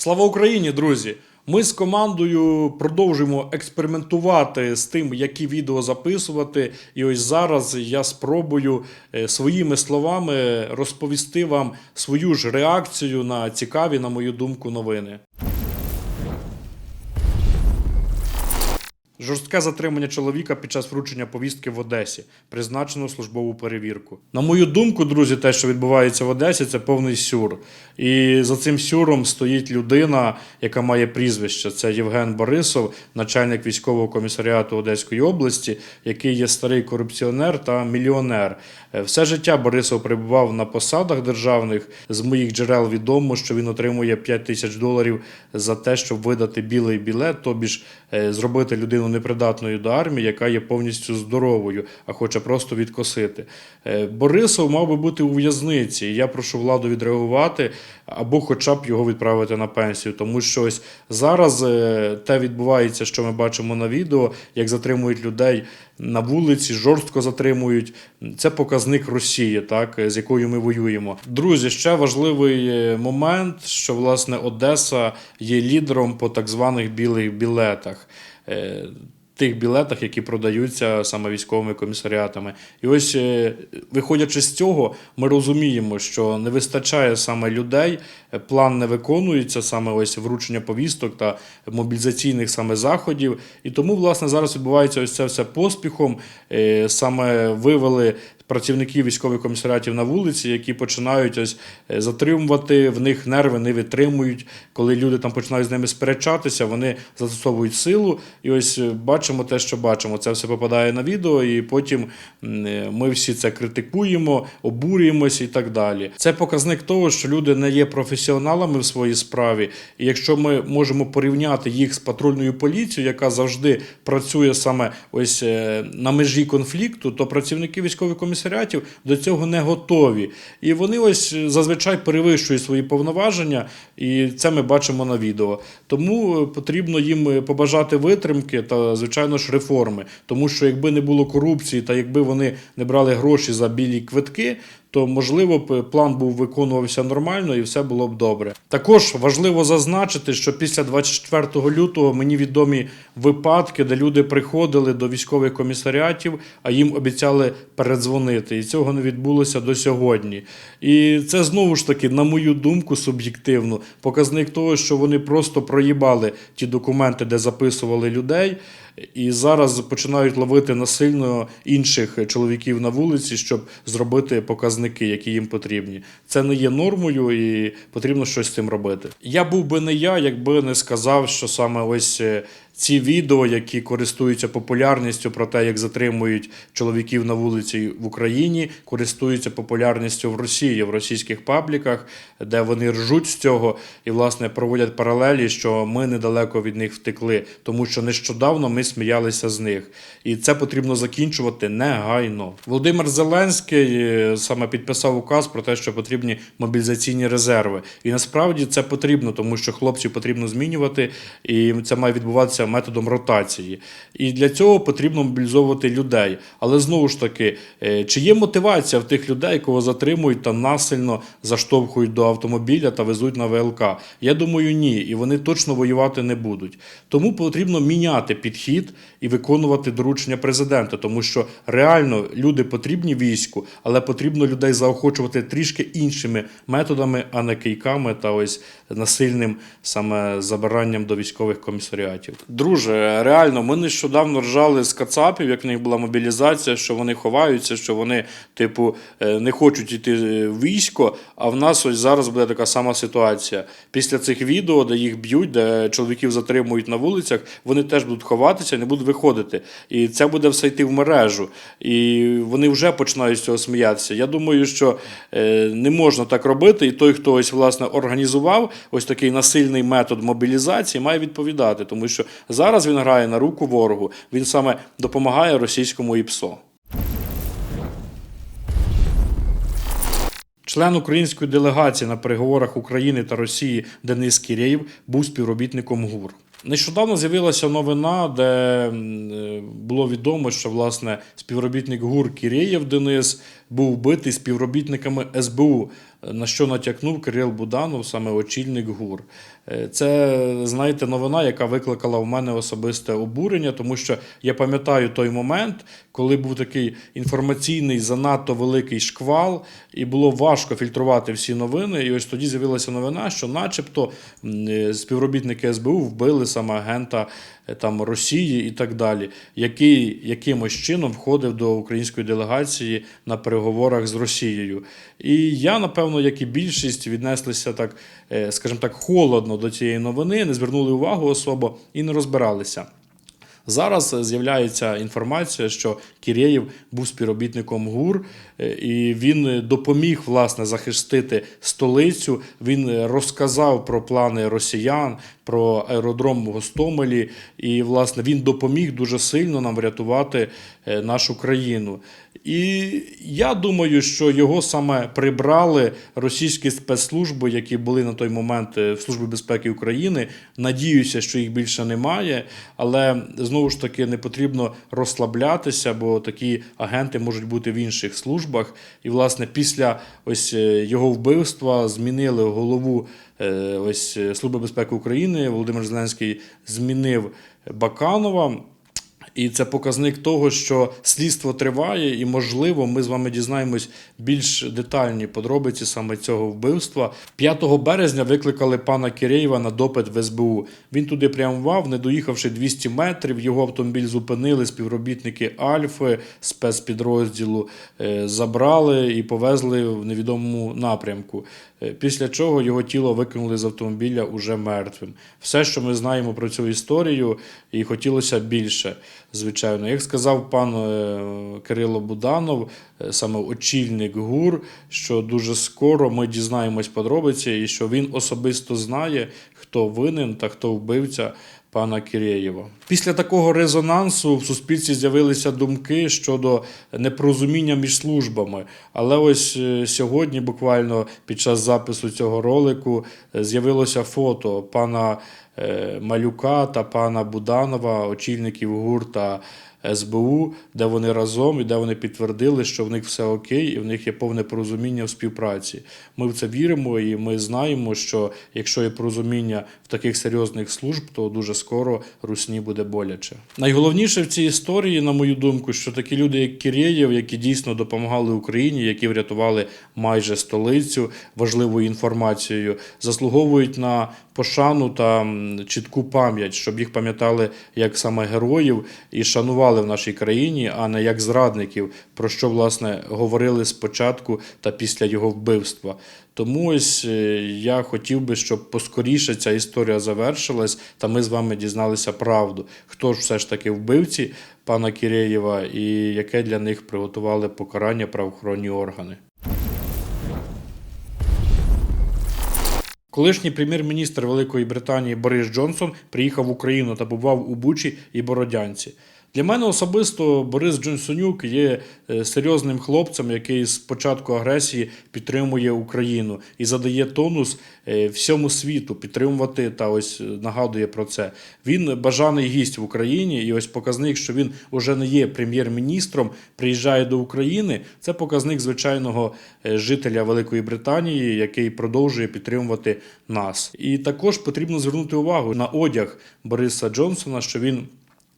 Слава Україні, друзі! Ми з командою продовжуємо експериментувати з тим, які відео записувати. І ось зараз я спробую е, своїми словами розповісти вам свою ж реакцію на цікаві, на мою думку, новини. Жорстке затримання чоловіка під час вручення повістки в Одесі, призначено службову перевірку. На мою думку, друзі, те, що відбувається в Одесі, це повний сюр. І за цим сюром стоїть людина, яка має прізвище. Це Євген Борисов, начальник військового комісаріату Одеської області, який є старий корупціонер та мільйонер. Е, Все життя Борисов перебував на посадах державних. З моїх джерел відомо, що він отримує 5 тисяч доларів за те, щоб видати білий білет, тобі ж е, зробити людину непридатною до армії, яка є повністю здоровою, а хоче просто відкосити. Е, Борисов мав би бути у в'язниці. Я прошу владу відреагувати або хоча б його відправити на пенсію. Тому що ось зараз е, те відбувається, що ми бачимо на відео, як затримують людей на вулиці, жорстко затримують. Це показник Росії, так з якою ми воюємо. Друзі, ще важливий е, момент, що власне Одеса є лідером по так званих білих білетах. And. Тих білетах, які продаються саме військовими комісаріатами. І ось, е, виходячи з цього, ми розуміємо, що не вистачає саме людей, е, план не виконується, саме ось вручення повісток та мобілізаційних саме заходів. І тому, власне, зараз відбувається ось це все поспіхом. Е, Саме вивели працівників військових комісаріатів на вулиці, які починають ось затримувати, в них нерви не витримують. Коли люди там починають з ними сперечатися, вони застосовують силу. І ось е, бачимо те, що бачимо. Це все попадає на відео, і потім е, ми всі це критикуємо, обурюємося і так далі. Це показник того, що люди не є професіоналами в своїй справі. І якщо ми можемо порівняти їх з патрульною поліцією, яка завжди працює саме ось е, на межі конфлікту, то працівники військових комісаріатів до цього не готові. І вони ось е, зазвичай перевищують свої повноваження, і це ми бачимо на відео. Тому потрібно їм побажати витримки та, звичайно ж, реформи. Тому що якби не було корупції та якби вони не брали гроші за білі квитки, то можливо б план був виконувався нормально і все було б добре. Також важливо зазначити, що після 24 лютого мені відомі випадки, де люди приходили до військових комісаріатів, а їм обіцяли передзвонити. І цього не відбулося до сьогодні. І це знову ж таки, на мою думку, суб'єктивно, показник того, що вони просто проїбали ті документи, де записували людей. І зараз починають ловити насильно інших чоловіків на вулиці, щоб зробити показники, які їм потрібні. Це не є нормою, і потрібно щось з цим робити. Я був би не я, якби не сказав, що саме ось е, ці відео, які користуються популярністю про те, як затримують чоловіків на вулиці в Україні, користуються популярністю в Росії, в російських пабліках, де вони ржуть з цього і власне проводять паралелі, що ми недалеко від них втекли, тому що нещодавно ми сміялися з них, і це потрібно закінчувати негайно. Володимир Зеленський е, саме підписав указ про те, що потрібні мобілізаційні резерви, і насправді це потрібно, тому що хлопців потрібно змінювати, і це має відбуватися методом ротації. І для цього потрібно мобілізовувати людей. Але знову ж таки, е, чи є мотивація в тих людей, кого затримують та насильно заштовхують до автомобіля та везуть на ВЛК? Я думаю, ні. І вони точно воювати не будуть. Тому потрібно міняти підхід і виконувати доручення президента, тому що реально люди потрібні війську, але потрібно людей заохочувати трішки іншими методами, а не кийками та ось насильним саме забиранням до військових комісаріатів. Друже, реально, ми нещодавно ржали з кацапів, як в них була мобілізація, що вони ховаються, що вони, типу, е, не хочуть йти в військо. А в нас ось зараз буде така сама ситуація. Після цих відео, де їх б'ють, де чоловіків затримують на вулицях, вони теж будуть ховатися, не будуть виходити. І це буде все йти в мережу. І вони вже починають з цього сміятися. Я думаю, що е, не можна так робити, і той, хто ось власне організував ось такий насильний метод мобілізації, має відповідати, тому що зараз він грає на руку ворогу. Він саме допомагає російському ІПСО. Член української делегації на переговорах України та Росії Денис Кірєєв був співробітником ГУР. Нещодавно з'явилася новина, де е, було відомо, що власне співробітник ГУР Кірєєв Денис був вбитий співробітниками СБУ, на що натякнув Кирил Буданов, саме очільник ГУР. Е, Це, знаєте, новина, яка викликала в мене особисте обурення, тому що я пам'ятаю той момент, коли був такий інформаційний занадто великий шквал, і було важко фільтрувати всі новини. І ось тоді з'явилася новина, що, начебто, е, співробітники СБУ вбили саме агента там Росії і так далі, який якимось чином входив до української делегації на переговорах з Росією. І я, напевно, як і більшість, віднеслися так, е, скажімо так, холодно до цієї новини, не звернули увагу особо і не розбиралися. Зараз е, з'являється інформація, що Кірєєв був співробітником ГУР, е, і він е, допоміг власне захистити столицю. Він розказав про плани росіян, про аеродром в Гостомелі, і власне він допоміг дуже сильно нам врятувати нашу країну. І я думаю, що його саме прибрали російські спецслужби, які були на той момент е, в Службі безпеки України. Надіюся, що їх більше немає, але знову ж таки не потрібно розслаблятися, бо такі агенти можуть бути в інших службах. І, власне, після ось е, його вбивства змінили голову е, ось Служби безпеки України. Володимир Зеленський змінив Баканова. І це показник того, що слідство триває, і можливо, ми з вами дізнаємось більш детальні подробиці саме цього вбивства. 5 березня викликали пана Киреєва на допит в СБУ. Він туди прямував, не доїхавши 200 метрів. Його автомобіль зупинили співробітники Альфи спецпідрозділу, е, забрали і повезли в невідомому напрямку. Е, Після чого його тіло викинули з автомобіля уже мертвим. Все, що ми знаємо про цю історію, і хотілося більше, звичайно. Як сказав пан е, Кирило Буданов, е, саме очільник ГУР, що дуже скоро ми дізнаємось подробиці, і що він особисто знає, хто винен та хто вбивця пана Кирєєва. Після такого резонансу в суспільстві з'явилися думки щодо непорозуміння між службами. Але ось е, сьогодні, буквально під час запису цього ролику, з'явилося фото пана Малюка та пана Буданова, очільників ГУР та СБУ, де вони разом і де вони підтвердили, що в них все окей, і в них є повне порозуміння в співпраці. Ми в це віримо, і ми знаємо, що якщо є порозуміння в таких серйозних служб, то дуже скоро русні буде боляче. Найголовніше в цій історії, на мою думку, що такі люди, як Кірєєв, які дійсно допомагали Україні, які врятували майже столицю важливою інформацією, заслуговують на пошану та чітку пам'ять, щоб їх пам'ятали як саме героїв і шанували в нашій країні, а не як зрадників, про що власне говорили спочатку та після його вбивства. Тому ось е, я хотів би, щоб поскоріше ця історія завершилась, та ми з вами дізналися правду, хто ж все ж таки вбивці пана Кірєєва і яке для них приготували покарання правоохоронні органи. Колишній прем'єр-міністр Великої Британії Борис Джонсон приїхав в Україну та побував у Бучі і Бородянці. Для мене особисто Борис Джонсонюк є е, серйозним хлопцем, який з початку агресії підтримує Україну і задає тонус е, всьому світу підтримувати та ось е, нагадує про це. Він бажаний гість в Україні, і ось показник, що він уже не є прем'єр-міністром, приїжджає до України. Це показник звичайного жителя Великої Британії, який продовжує підтримувати нас. І також потрібно звернути увагу на одяг Бориса Джонсона, що він.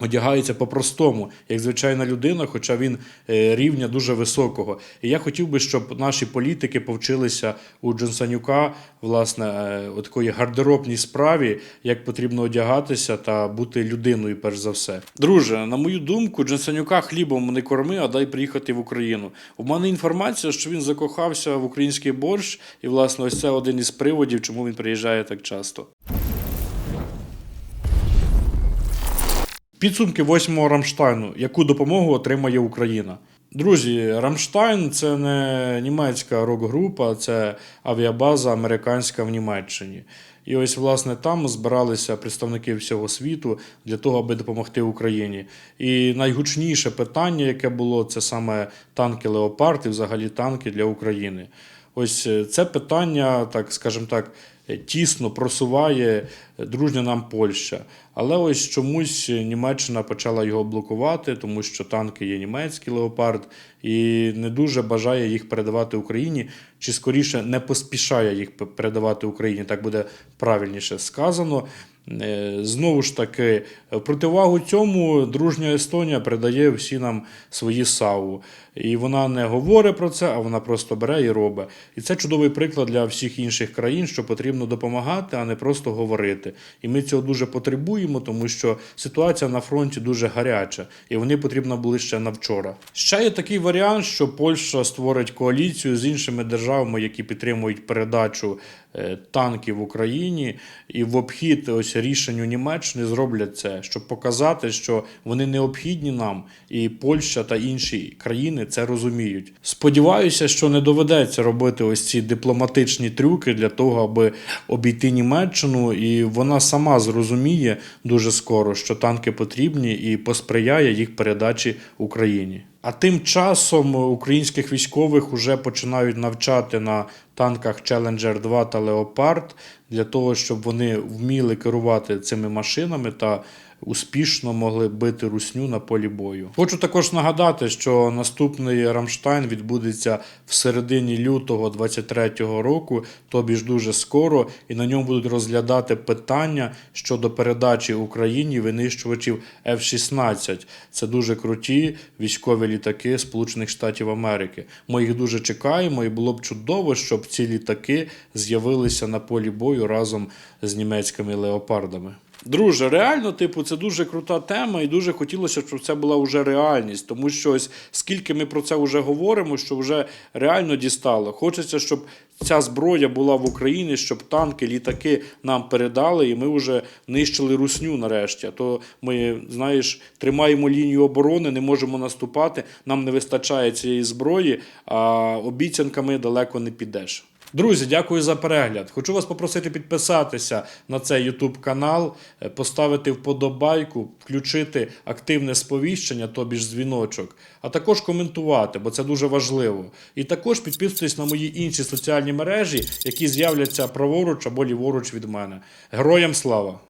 Одягається по-простому, як звичайна людина, хоча він е, рівня дуже високого. І я хотів би, щоб наші політики повчилися у Джонсонюка, власне, е, у такої гардеробній справі, як потрібно одягатися та бути людиною, перш за все. Друже, на мою думку, Джонсонюка хлібом не корми, а дай приїхати в Україну. У мене інформація, що він закохався в український борщ, і, власне, ось це один із приводів, чому він приїжджає так часто. Підсумки восьмого Рамштайну. Яку допомогу отримає Україна? Друзі, Рамштайн це не німецька рок-група, це авіабаза американська в Німеччині. І ось, власне, там збиралися представники всього світу для того, аби допомогти Україні. І найгучніше питання, яке було, це саме танки Леопард і взагалі танки для України. Ось е, це питання, так скажімо так, тісно просуває дружня нам Польща. Але ось чомусь Німеччина почала його блокувати, тому що танки є німецькі леопард, і не дуже бажає їх передавати Україні, чи скоріше не поспішає їх передавати Україні. Так буде правильніше сказано. Е, Знову ж таки, противагу цьому дружня Естонія передає всі нам свої САУ. І вона не говорить про це, а вона просто бере і робить. І це чудовий приклад для всіх інших країн, що потрібно допомагати, а не просто говорити. І ми цього дуже потребуємо, тому що ситуація на фронті дуже гаряча, і вони потрібно були ще на вчора. Ще є такий варіант, що Польща створить коаліцію з іншими державами, які підтримують передачу е, танків в Україні, і в обхід ось рішенню Німеччини зроблять це, щоб показати, що вони необхідні нам, і Польща та інші країни це розуміють. Сподіваюся, що не доведеться робити ось ці дипломатичні трюки для того, аби обійти Німеччину, і вона сама зрозуміє дуже скоро, що танки потрібні, і посприяє їх передачі Україні. А тим часом українських військових вже починають навчати на танках Challenger 2 та Leopard для того, щоб вони вміли керувати цими машинами та успішно могли бити русню на полі бою. Хочу також нагадати, що наступний Рамштайн відбудеться в середині лютого 23-го року, тобі ж дуже скоро, і на ньому будуть розглядати питання щодо передачі Україні винищувачів F-16. Це дуже круті військові літаки Сполучених Штатів Америки. Ми їх дуже чекаємо, і було б чудово, щоб ці літаки з'явилися на полі бою разом з німецькими леопардами. Друже, реально, типу, це дуже крута тема, і дуже хотілося, щоб це була вже реальність. Тому що ось скільки ми про це вже говоримо, що вже реально дістало. Хочеться, щоб ця зброя була в Україні, щоб танки, літаки нам передали, і ми вже нищили русню нарешті. А то ми, знаєш, тримаємо лінію оборони, не можемо наступати, нам не вистачає цієї зброї, а обіцянками далеко не підеш. Друзі, дякую за перегляд. Хочу вас попросити підписатися на цей YouTube канал, е, поставити вподобайку, включити активне сповіщення, тобі ж дзвіночок, а також коментувати, бо це дуже важливо. І також підписуйтесь на мої інші соціальні мережі, які з'являться праворуч або ліворуч від мене. Героям слава!